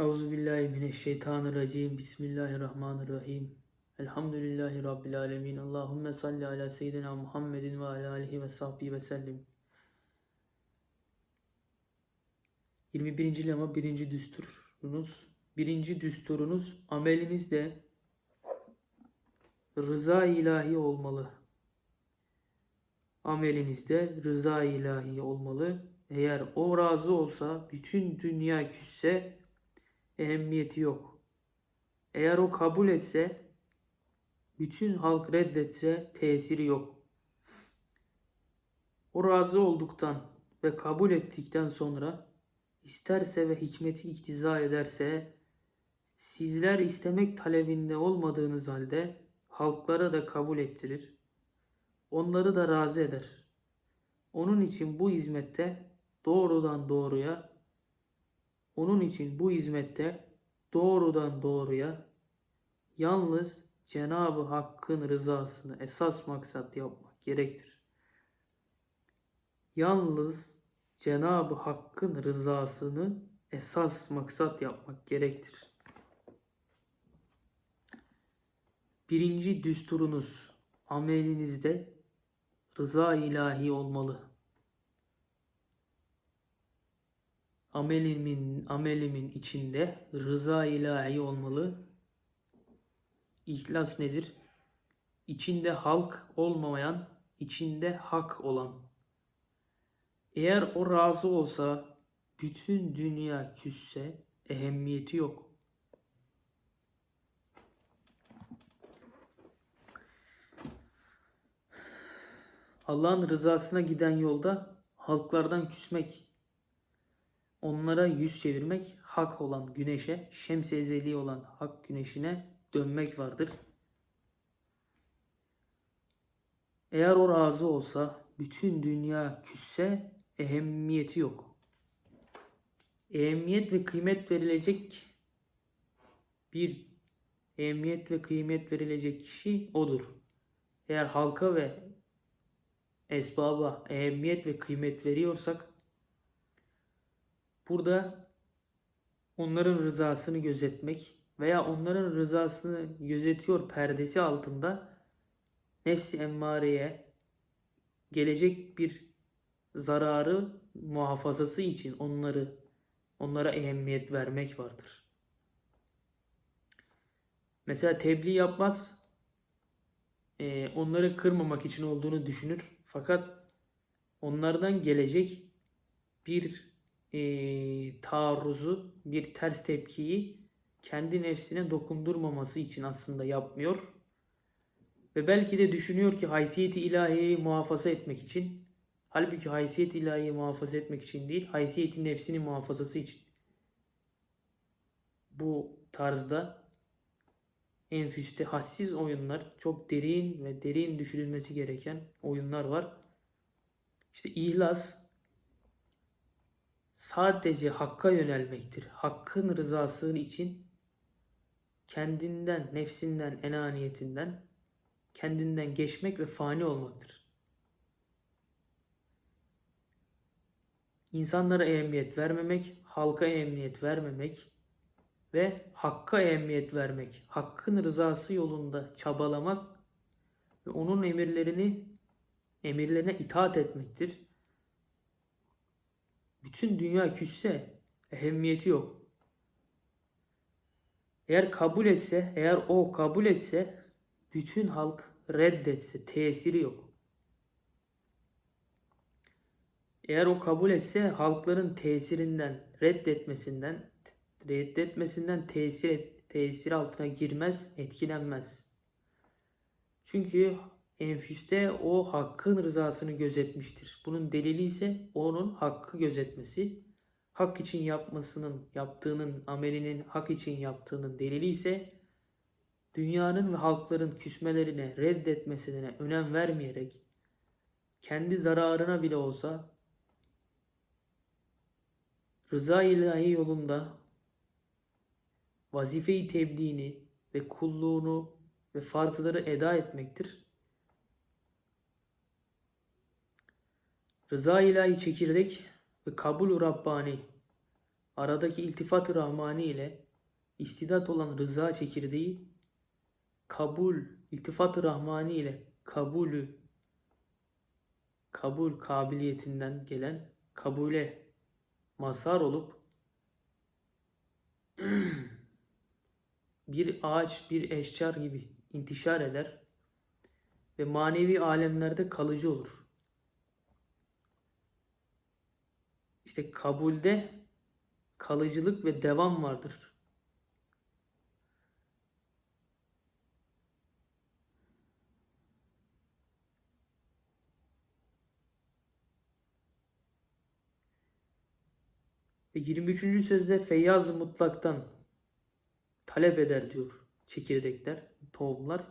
Euzu billahi mineşşeytanirracim. Bismillahirrahmanirrahim. Elhamdülillahi rabbil alamin. Allahumme salli ala seyyidina Muhammedin ve ala alihi ve sahbihi ve sellim. 21. lema 1. düsturunuz. 1. düsturunuz amelinizde rıza ilahi olmalı. Amelinizde rıza ilahi olmalı. Eğer o razı olsa bütün dünya küsse ehemmiyeti yok. Eğer o kabul etse bütün halk reddetse tesiri yok. O razı olduktan ve kabul ettikten sonra isterse ve hikmeti iktiza ederse sizler istemek talebinde olmadığınız halde halklara da kabul ettirir. Onları da razı eder. Onun için bu hizmette doğrudan doğruya onun için bu hizmette doğrudan doğruya yalnız Cenab-ı Hakk'ın rızasını esas maksat yapmak gerektir. Yalnız Cenab-ı Hakk'ın rızasını esas maksat yapmak gerektir. Birinci düsturunuz amelinizde rıza ilahi olmalı. Amelimin amelimin içinde rıza ilahi olmalı. İhlas nedir? İçinde halk olmayan, içinde hak olan. Eğer o razı olsa bütün dünya küsse ehemmiyeti yok. Allah'ın rızasına giden yolda halklardan küsmek, onlara yüz çevirmek, hak olan güneşe, şems ezeli olan hak güneşine dönmek vardır. Eğer o razı olsa bütün dünya küsse ehemmiyeti yok. Ehemmiyet ve kıymet verilecek bir ehemmiyet ve kıymet verilecek kişi odur. Eğer halka ve esbaba ehemmiyet ve kıymet veriyorsak burada onların rızasını gözetmek veya onların rızasını gözetiyor perdesi altında nefsi emmareye gelecek bir zararı muhafazası için onları onlara ehemmiyet vermek vardır. Mesela tebliğ yapmaz, e, onları kırmamak için olduğunu düşünür. Fakat onlardan gelecek bir e, taarruzu, bir ters tepkiyi kendi nefsine dokundurmaması için aslında yapmıyor. Ve belki de düşünüyor ki haysiyeti ilahiyi muhafaza etmek için, halbuki haysiyet ilahiyi muhafaza etmek için değil, haysiyeti nefsini muhafazası için. Bu tarzda enfüste hassiz oyunlar, çok derin ve derin düşünülmesi gereken oyunlar var. İşte ihlas sadece hakka yönelmektir. Hakkın rızası için kendinden, nefsinden, enaniyetinden, kendinden geçmek ve fani olmaktır. İnsanlara ehemmiyet vermemek, halka ehemmiyet vermemek ve hakka ehemmiyet vermek, hakkın rızası yolunda çabalamak ve onun emirlerini emirlerine itaat etmektir. Bütün dünya küsse ehemmiyeti yok. Eğer kabul etse, eğer o kabul etse bütün halk reddetse tesiri yok. Eğer o kabul etse halkların tesirinden, reddetmesinden, reddetmesinden tesir tesir altına girmez, etkilenmez. Çünkü enfüste o hakkın rızasını gözetmiştir. Bunun delili ise onun hakkı gözetmesi. Hak için yapmasının, yaptığının, amelinin hak için yaptığının delili ise dünyanın ve halkların küsmelerine, reddetmesine önem vermeyerek kendi zararına bile olsa rıza ilahi yolunda vazife-i tebliğini ve kulluğunu ve farzları eda etmektir. Rıza ilahi çekirdek ve kabul Rabbani aradaki iltifat-ı rahmani ile istidat olan rıza çekirdeği kabul, iltifat-ı rahmani ile kabulü, kabul kabiliyetinden gelen kabule mazhar olup bir ağaç, bir eşcar gibi intişar eder ve manevi alemlerde kalıcı olur. İşte kabulde kalıcılık ve devam vardır. Ve 23. sözde feyyaz mutlaktan talep eder diyor çekirdekler, tohumlar.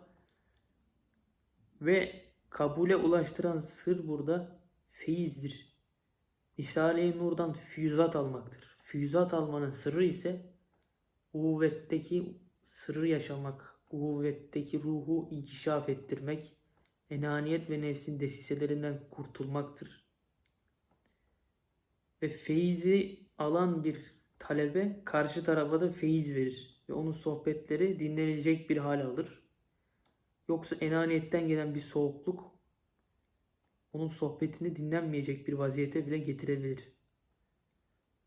Ve kabule ulaştıran sır burada feyizdir. Risale-i Nur'dan füyüzat almaktır. Füyüzat almanın sırrı ise uhuvvetteki sırrı yaşamak, uhuvvetteki ruhu inkişaf ettirmek, enaniyet ve nefsin desiselerinden kurtulmaktır. Ve feyzi alan bir talebe karşı tarafa da feyiz verir ve onun sohbetleri dinlenecek bir hal alır. Yoksa enaniyetten gelen bir soğukluk onun sohbetini dinlenmeyecek bir vaziyete bile getirebilir.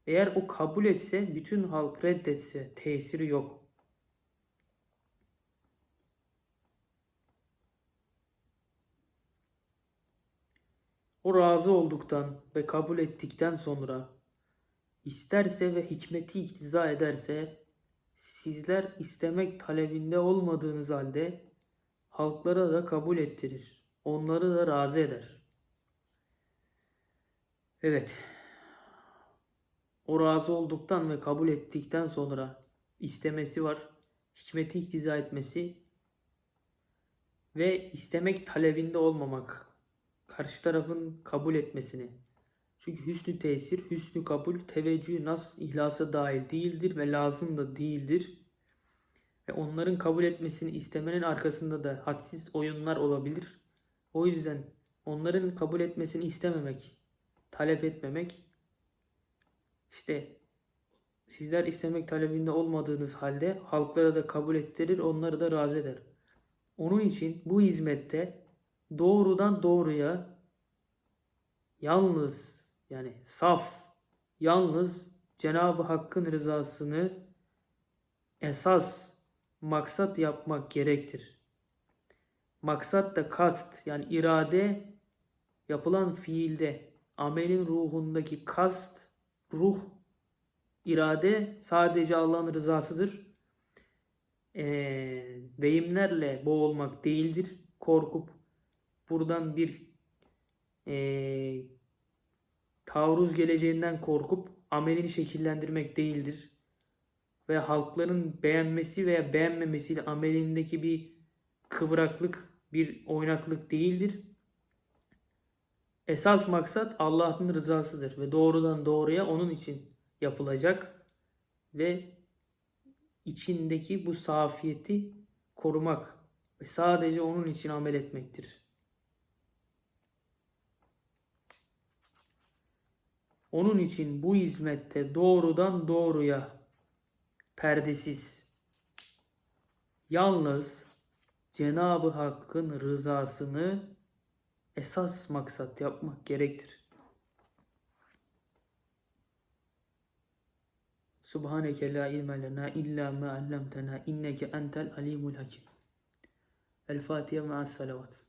Eğer o kabul etse, bütün halk reddetse tesiri yok. O razı olduktan ve kabul ettikten sonra isterse ve hikmeti iktiza ederse sizler istemek talebinde olmadığınız halde halklara da kabul ettirir. Onları da razı eder. Evet. O razı olduktan ve kabul ettikten sonra istemesi var. Hikmeti iktiza etmesi ve istemek talebinde olmamak. Karşı tarafın kabul etmesini. Çünkü hüsnü tesir, hüsnü kabul, teveccüh, nas, ihlasa dahil değildir ve lazım da değildir. Ve onların kabul etmesini istemenin arkasında da hadsiz oyunlar olabilir. O yüzden onların kabul etmesini istememek, talep etmemek, işte sizler istemek talebinde olmadığınız halde halklara da kabul ettirir, onları da razı eder. Onun için bu hizmette doğrudan doğruya yalnız yani saf, yalnız Cenab-ı Hakk'ın rızasını esas maksat yapmak gerektir. Maksat da kast yani irade yapılan fiilde amelin ruhundaki kast, ruh, irade sadece Allah'ın rızasıdır. E, vehimlerle boğulmak değildir. Korkup buradan bir e, taarruz geleceğinden korkup amelini şekillendirmek değildir. Ve halkların beğenmesi veya beğenmemesiyle amelindeki bir kıvraklık, bir oynaklık değildir. Esas maksat Allah'ın rızasıdır ve doğrudan doğruya onun için yapılacak ve içindeki bu safiyeti korumak ve sadece onun için amel etmektir. Onun için bu hizmette doğrudan doğruya perdesiz yalnız Cenab-ı Hakk'ın rızasını esas maksat yapmak gerektir. Subhaneke la ilme lena illa ma allamtena inneke entel alimul hakim. El Fatiha ma'as salavat.